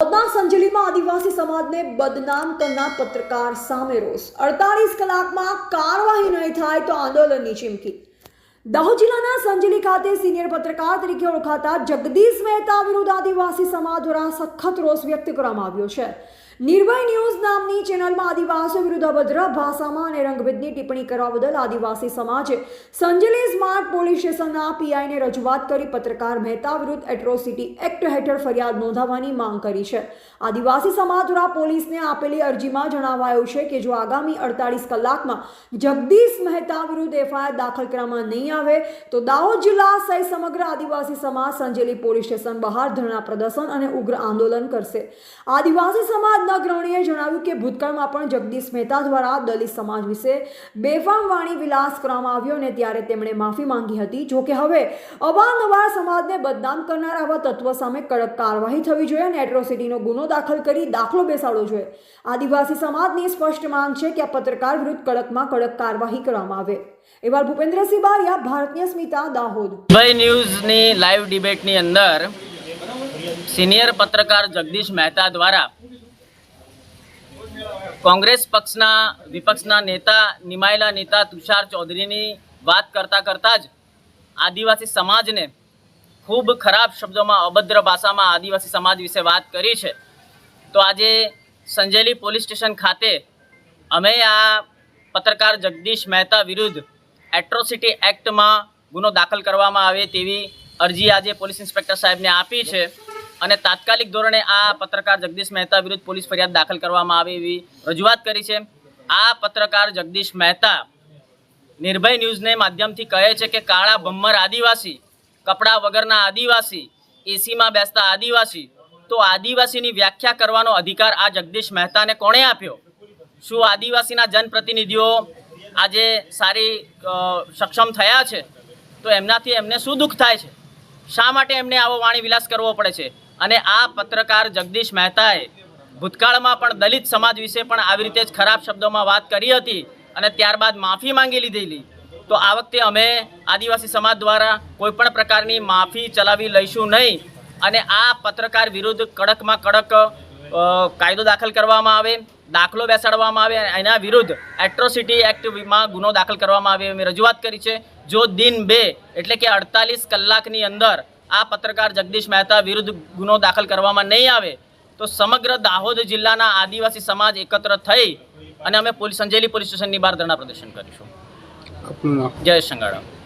દાહોદના સંજેલીમાં આદિવાસી સમાજને બદનામ કરનાર પત્રકાર સામે રોષ. અડતાલીસ કલાકમાં કાર્યવાહી નહીં થાય તો આંદોલનની ચીમકી. દાહોદ જિલ્લાના સંજલી ખાતે સિનિયર પત્રકાર તરીકે ઓળખાતા જગદીશ મહેતા વિરુદ્ધ આદિવાસી સમાજ દ્વારા સખત રોષ વ્યક્ત કરવામાં આવ્યો છે. નિર્ભય ન્યૂઝ નામની ચેનલમાં આદિવાસીઓ વિરુદ્ધ અભદ્ર ભાષામાં અને રંગભેદની ટિપ્પણી કરવા બદલ આદિવાસી સમાજે સંજેલી સ્માર્ટ પોલીસ સ્ટેશનના પીઆઈને રજૂઆત કરી પત્રકાર મહેતા વિરુદ્ધ એટ્રોસિટી એક્ટ હેઠળ ફરિયાદ નોંધાવવાની માંગ કરી છે. આદિવાસી સમાજ દ્વારા પોલીસને આપેલી અરજીમાં જણાવાયું છે કે જો આગામી અડતાલીસ કલાકમાં જગદીશ મહેતા વિરુદ્ધ એફઆઈઆર દાખલ કરવામાં નહીં આવે, તો દાહોદ જિલ્લા સહિત સમગ્ર આદિવાસી સમાજ સંજેલી પોલીસ સ્ટેશન બહાર ધરણા પ્રદર્શન અને ઉગ્ર આંદોલન કરશે. આદિવાસી સમાજના અગ્રણીએ જણાવ્યું કે ભૂતકાળમાં પણ જગદીશ મહેતા દ્વારા દલિત સમાજ વિશે બેફામ વાણી વિલાસ કરવામાં આવ્યો અને ત્યારે તેમણે માફી માંગી હતી. જોકે હવે અવારનવાર સમાજને બદનામ કરનાર આવા તત્વ સામે કડક કાર્યવાહી થવી જોઈએ અને એટ્રોસિટીનો ગુનો દાખલ કરી દાખલો બેસાડવો જોઈએ. આદિવાસી સમાજની સ્પષ્ટ માંગ છે કે આ પત્રકાર વિરુદ્ધ કડકમાં કડક કાર્યવાહી કરવામાં આવે. એવા ભૂપેન્દ્રસિંહ બારિયા, ભારતીય સ્મિતા, દાહોદ. મુંબઈ ન્યૂઝની લાઈવ ડિબેટની અંદર સિનિયર પત્રકાર જગદીશ મહેતા દ્વારા કોંગ્રેસ પક્ષના વિપક્ષના નેતા, નિમાયેલા નેતા તુષાર ચૌધરીની વાત કરતા કરતાં જ આદિવાસી સમાજને ખૂબ ખરાબ શબ્દોમાં અભદ્ર ભાષામાં આદિવાસી સમાજ વિશે વાત કરી છે. તો આજે સંજેલી પોલીસ સ્ટેશન ખાતે અમે આ પત્રકાર જગદીશ મહેતા વિરુદ્ધ એટ્રોસિટી એક્ટમાં ગુનો દાખલ કરવામાં આવે તેવી અરજી આજે પોલીસ ઇન્સ્પેક્ટર સાહેબને આપી છે. અને તાત્કાલિક ધોરણે આ પત્રકાર જગદીશ મહેતા વિરુદ્ધ પોલીસ ફરિયાદ દાખલ કરવામાં આવે એવી રજૂઆત કરી છે. આ પત્રકાર જગદીશ મહેતા નિર્ભય ન્યૂઝને માધ્યમથી કહે છે કે કાળા ભમ્મર આદિવાસી, કપડાં વગરના આદિવાસી, એસીમાં બેસતા આદિવાસી, તો આદિવાસીની વ્યાખ્યા કરવાનો અધિકાર આ જગદીશ મહેતાને કોણે આપ્યો? શું આદિવાસીના જનપ્રતિનિધિઓ આજે સારી સક્ષમ થયા છે? તો એમનાથી એમને શું દુઃખ થાય છે? શા માટે એમને આવો વાણી વિલાસ કરવો પડે છે? અને આ પત્રકાર જગદીશ મહેતાએ ભૂતકાળમાં પણ દલિત સમાજ વિશે પણ આવી રીતે જ ખરાબ શબ્દોમાં વાત કરી હતી અને ત્યારબાદ માફી માંગી લીધેલી. તો આ વખતે અમે આદિવાસી સમાજ દ્વારા કોઈપણ પ્રકારની માફી ચલાવી લઈશું નહીં. અને આ પત્રકાર વિરુદ્ધ કડકમાં કડક કાયદો દાખલ કરવામાં આવે દાખલો બેસાડવામાં આવે એના વિરુદ્ધ એટ્રોસિટી એક્ટમાં ગુનો દાખલ કરવામાં આવે મેં રજૂઆત કરી છે. જો દિન બે એટલે કે અડતાલીસ કલાકની અંદર આ પત્રકાર જગદીશ મહેતા વિરુદ્ધ ગુનો દાખલ કરવામાં નહીં આવે તો સમગ્ર દાહોદ જિલ્લાના આદિવાસી સમાજ એકત્ર થઈ અને અમે પોલીસ સંજેલી પોલીસ સ્ટેશનની બહાર ધરણા પ્રદર્શન કરીશું. જય સંગાળા